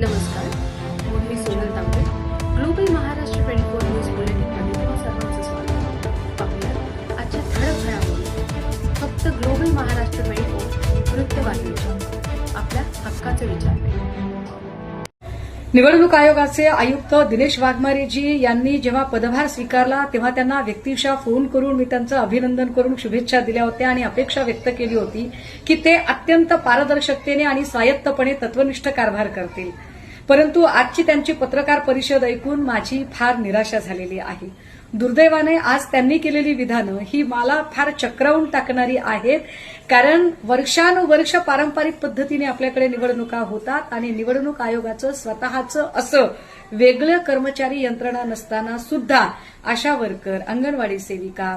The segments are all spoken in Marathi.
नमस्कार मी Sonal Tambe global Maharashtra twenty four news बुलेटिनमध्ये तुम्हा सर्वांचं स्वागत. पाहूया आजच्या ठळक घडामोडी. फक्त ग्लोबल महाराष्ट्र ट्वेंटी फोर वृत्तवाहिनीच्या आपल्या हक्काचे विचार. निवडणूक आयोगाचे आयुक्त दिनेश वाघमारेजी यांनी जेव्हा पदभार स्वीकारला तेव्हा त्यांना व्यक्तिशः फोन करून मी त्यांचं अभिनंदन करून शुभेच्छा दिल्या होत्या आणि अपेक्षा व्यक्त केली होती की ते अत्यंत पारदर्शकतेने आणि स्वायत्तपणे तत्वनिष्ठ कारभार करतील. परंतु आजची त्यांची पत्रकार परिषद ऐकून माझी फार निराशा झालेली आहे. दुर्दैवाने आज त्यांनी केलेली विधानं ही मला फार चक्रावून टाकणारी आहेत कारण वर्षानुवर्ष पारंपरिक पद्धतीने आपल्याकडे निवडणुका होतात आणि निवडणूक आयोगाचं स्वतःचं असं वेगळं कर्मचारी यंत्रणा नसताना सुद्धा आशा वर्कर अंगणवाडी सेविका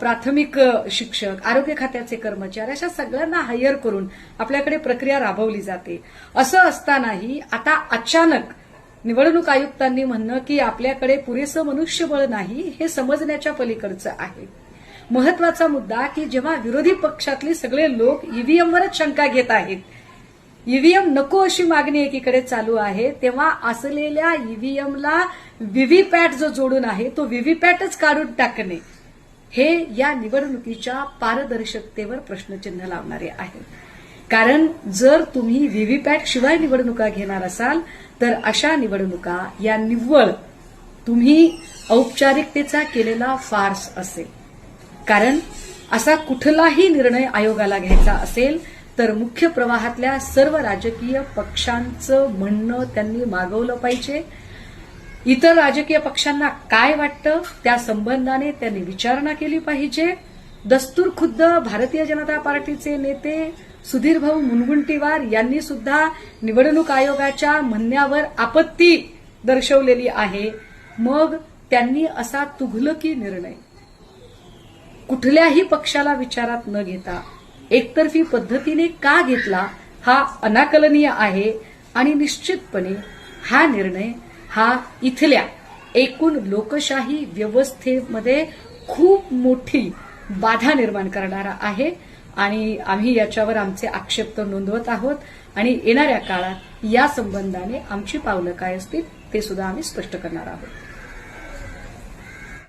प्राथमिक शिक्षक आरोग्य खात्याचे कर्मचारी अशा सगळ्यांना हायर करून आपल्याकडे प्रक्रिया राबवली जाते. असं असतानाही आता अचानक निवडणूक आयुक्तांनी म्हणणं की आपल्याकडे पुरेसं मनुष्यबळ नाही हे समजण्याच्या पलीकडचं आहे. महत्त्वाचा मुद्दा की जेव्हा विरोधी पक्षातले सगळे लोक ईव्हीएमवरच शंका घेत आहेत. ईव्हीएम नको अशी मागणी एकीकडे चालू आहे तेव्हा असलेल्या ईव्हीएमला व्हीव्हीपॅट जो जोडून आहे तो व्हीव्हीपॅटच काढून टाकणे. हे या निवडणुकीच्या पारदर्शकतेवर प्रश्नचिन्ह लावणारे आहे कारण जर तुम्ही व्हीव्हीपॅट शिवाय निवडणुका घेणार असाल तर अशा निवडणुका या निव्वळ तुम्ही औपचारिकतेचा केलेला फार्स असेल. कारण असा कुठलाही निर्णय आयोगाला घ्यायचा असेल तर मुख्य प्रवाहातल्या सर्व राजकीय पक्षांचं म्हणणं त्यांनी मागवलं पाहिजे. इतर राजकीय पक्षांना काय वाटतं? त्या संबंधाने त्यांनी विचारणा केली पाहिजे. दस्तूर खुद्द भारतीय जनता पार्टीचे नेते सुधीर भाऊ मुनगुंटीवार यांनी सुद्धा निवडणूक आयोगाच्या म्हणण्यावर आपत्ती दर्शवलेली आहे. मग त्यांनी असा तुघलकी निर्णय कुठल्याही पक्षाला विचारात न घेता एकतर्फी पद्धतीने का घेतला हा अनाकलनीय आहे आणि निश्चितपणे हा निर्णय हा इथल्या एकूण लोकशाही व्यवस्थेमध्ये खूप मोठी बाधा निर्माण करणारा आहे आणि आम्ही याच्यावर आमचे आक्षेप तर नोंदवत आहोत आणि येणाऱ्या काळात या संबंधाने आमची पावलं काय असतील ते सुद्धा आम्ही स्पष्ट करणार आहोत.